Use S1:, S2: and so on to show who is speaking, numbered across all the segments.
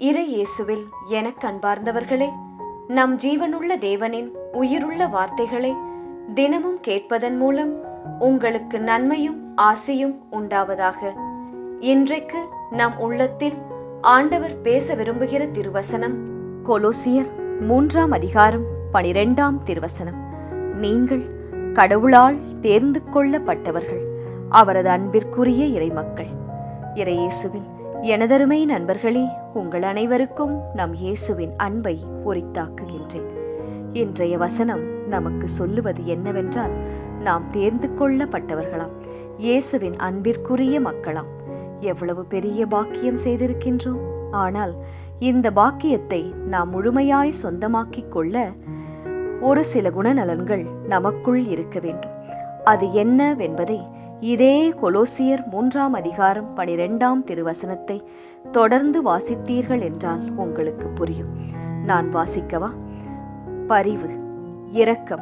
S1: இறை இயேசுவில் எனக் அன்பார்ந்தவர்களே நம் ஜீவனுள்ள தேவனின் உயிருள்ள வார்த்தைகளை தினமும் கேட்பதன் மூலம் உங்களுக்கு நன்மையும் ஆசையும் உண்டாவதாக. இன்றைக்கு நம் உள்ளத்தில் ஆண்டவர் பேச விரும்புகிற திருவசனம் கொலோசியர் மூன்றாம் அதிகாரம் பனிரெண்டாம் திருவசனம். நீங்கள் கடவுளால் தேர்ந்து கொள்ளப்பட்டவர்கள் அவரது அன்பிற்குரிய இறைமக்கள். இறையேசுவில் எனதருமை நண்பர்களே உங்கள் அனைவருக்கும் நம் இயேசுவின் அன்பை உரித்தாக்குகின்றேன். இன்றைய வசனம் நமக்கு சொல்லுவது என்னவென்றால் நாம் தேர்ந்து கொள்ளப்பட்டவர்களாம். இயேசுவின் அன்பிற்குரிய மக்களாம். எவ்வளவு பெரிய பாக்கியம் செய்திருக்கின்றோம். ஆனால் இந்த பாக்கியத்தை நாம் முழுமையாய் சொந்தமாக்கிக் கொள்ள ஒரு சில குணநலன்கள் நமக்குள் இருக்க வேண்டும். அது என்னவென்பதை இதே கொலோசியர் மூன்றாம் அதிகாரம் பனிரெண்டாம் திருவசனத்தை தொடர்ந்து வாசித்தீர்கள் என்றால் உங்களுக்கு புரியும். நான் வாசிக்கவா? பரிவு இரக்கம்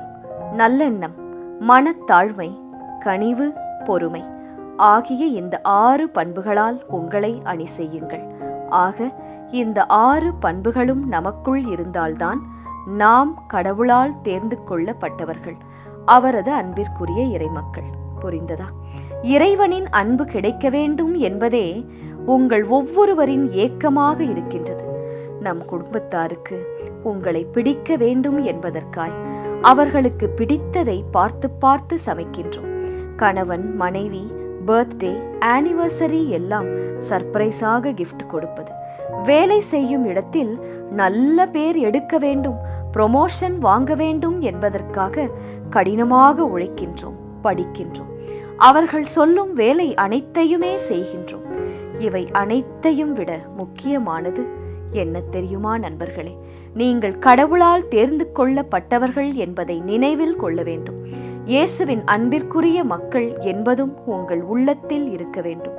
S1: நல்லெண்ணம் மனத்தாழ்மை கனிவு பொறுமை ஆகிய இந்த ஆறு பண்புகளால் உங்களை அணி செய்யுங்கள் ஆக இந்த ஆறு பண்புகளும் நமக்குள் இருந்தால்தான் நாம் கடவுளால் தேர்ந்து கொள்ளப்பட்டவர்கள் அவரது அன்பிற்குரிய இறைமக்கள். புரிந்ததா? இறைவனின் அன்பு கிடைக்க வேண்டும் என்பதே உங்கள் ஒவ்வொருவரின் ஏக்கமாக இருக்கின்றது. நம் குடும்பத்தாருக்கு உங்களை பிடிக்க வேண்டும் என்பதற்காய் அவர்களுக்கு பிடித்ததை பார்த்து பார்த்து சமைக்கின்றோம். கணவன் மனைவி பர்த்டே ஆனிவர்சரி எல்லாம் சர்ப்ரைஸாக கிஃப்ட் கொடுப்பது. வேலை செய்யும் இடத்தில் நல்ல பேர் எடுக்க வேண்டும் ப்ரொமோஷன் வாங்க வேண்டும் என்பதற்காக கடினமாக உழைக்கின்றோம். படிக்கின்றோம். அவர்கள் சொல்லும் வேலை அனைத்தையுமே செய்கின்றோம். இவை அனைத்தையும் விட முக்கியமானது என்ன தெரியுமா நண்பர்களே? நீங்கள் கடவுளால் தேர்ந்து கொள்ளப்பட்டவர்கள் என்பதை நினைவில் கொள்ள வேண்டும். இயேசுவின் அன்பிற்குரிய மக்கள் என்பதும் உங்கள் உள்ளத்தில் இருக்க வேண்டும்.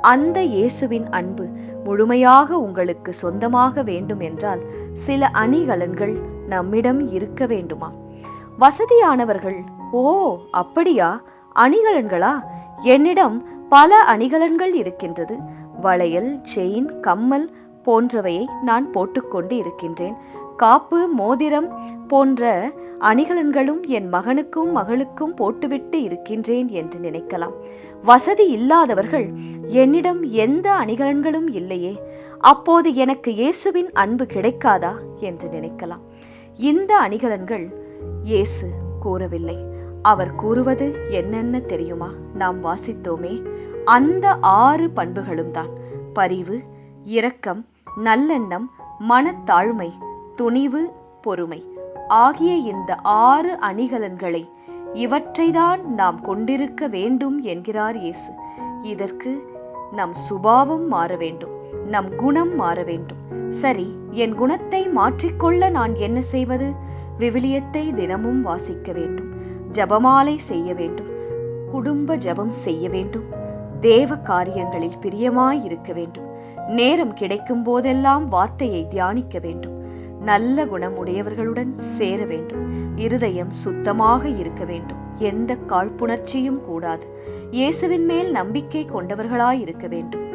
S1: அந்த இயேசுவின் அன்பு முழுமையாக உங்களுக்கு சொந்தமாக வேண்டும் என்றால் சில அணிகலன்கள் நம்மிடம் இருக்க வேண்டுமா? வசதியானவர்கள் ஓ அப்படியா? அணிகலன்களா? என்னிடம் பல அணிகலன்கள் இருக்கின்றது. வளையல் செயின் கம்மல் போன்றவையை நான் போட்டுக்கொண்டு இருக்கின்றேன். காப்பு மோதிரம் போன்ற அணிகலன்களும் என் மகனுக்கும் மகளுக்கும் போட்டுவிட்டு இருக்கின்றேன் என்று நினைக்கலாம். வசதி இல்லாதவர்கள் என்னிடம் எந்த அணிகலன்களும் இல்லையே. அப்போது எனக்கு இயேசுவின் அன்பு கிடைக்காதா? என்று நினைக்கலாம். இந்த அணிகலன்கள் இயேசு கூறவில்லை. அவர் கூறுவது என்னென்ன தெரியுமா? நாம் வாசித்தோமே. அந்த ஆறு பண்புகளும் தான். பரிவு இரக்கம் நல்லெண்ணம் மனத்தாழ்மை துணிவு பொறுமை ஆகிய இந்த ஆறு அணிகலன்களை இவற்றைதான் நாம் கொண்டிருக்க வேண்டும் என்கிறார் இயேசு. இதற்கு நம் சுபாவம் மாற வேண்டும். நம் குணம் மாற வேண்டும். சரி என் குணத்தை மாற்றிக்கொள்ள நான் என்ன செய்வது? விவிலியத்தை தினமும் வாசிக்க வேண்டும். ஜபமாலை செய்ய வேண்டும். குடும்ப ஜபம் செய்ய வேண்டும். தேவ காரியங்களில் பிரியமாய் இருக்க வேண்டும். நேரம் கிடைக்கும் போதெல்லாம் வார்த்தையை தியானிக்க வேண்டும். நல்ல குணம் உடையவர்களுடன் சேர வேண்டும். இருதயம் சுத்தமாக இருக்க வேண்டும். எந்த காழ்ப்புணர்ச்சியும் கூடாது. இயேசுவின் மேல் நம்பிக்கை கொண்டவர்களாய் இருக்க வேண்டும்.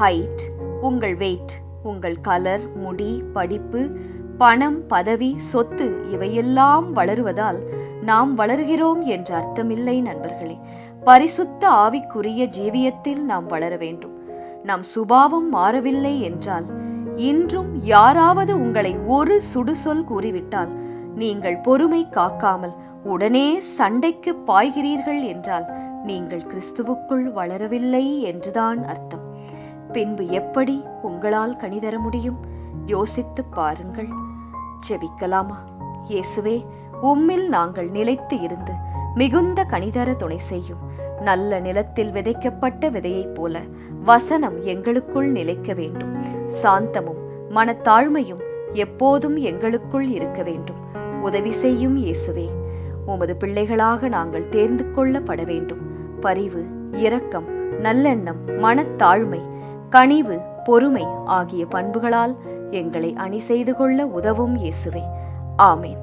S1: ஹைட் உங்கள் வெயிட் உங்கள் கலர் முடி படிப்பு பணம் பதவி சொத்து இவையெல்லாம் வளருவதால் நாம் வளர்கிறோம் என்ற அர்த்தமில்லை நண்பர்களே. பரிசுத்த ஆவிக்குரிய ஜீவியத்தில் நாம் வளர வேண்டும். நம் சுபாவம் மாறவில்லை என்றால் இன்றும் யாராவது உங்களை ஒரு சுடுசொல் கூறிவிட்டால் நீங்கள் பொறுமை காக்காமல் உடனே சண்டைக்கு பாய்கிறீர்கள் என்றால் நீங்கள் கிறிஸ்துவுக்குள் வளரவில்லை என்றுதான் அர்த்தம். பின்பு எப்படி உங்களால் கணிதர முடியும்? யோசித்துப் பாருங்கள். செபிக்கலாமா இயேசுவே உம்மில் நாங்கள் நிலைத்து இருந்து மிகுந்த கனிதர துணை செய்யும். நல்ல நிலத்தில் விதைக்கப்பட்ட விதையைப் போல வசனம் எங்களுக்குள் நிலைக்க வேண்டும். சாந்தமும் மனத்தாழ்மையும் எப்போதும் எங்களுக்குள் இருக்க வேண்டும். உதவி செய்யும் இயேசுவே உமது பிள்ளைகளாக நாங்கள் தேர்ந்து கொள்ளப்பட வேண்டும். பரிவு இரக்கம் நல்லெண்ணம் மனத்தாழ்மை கனிவு பொறுமை ஆகிய பண்புகளால் எங்களை அணி செய்து கொள்ள உதவும் இயேசுவே. ஆமேன்.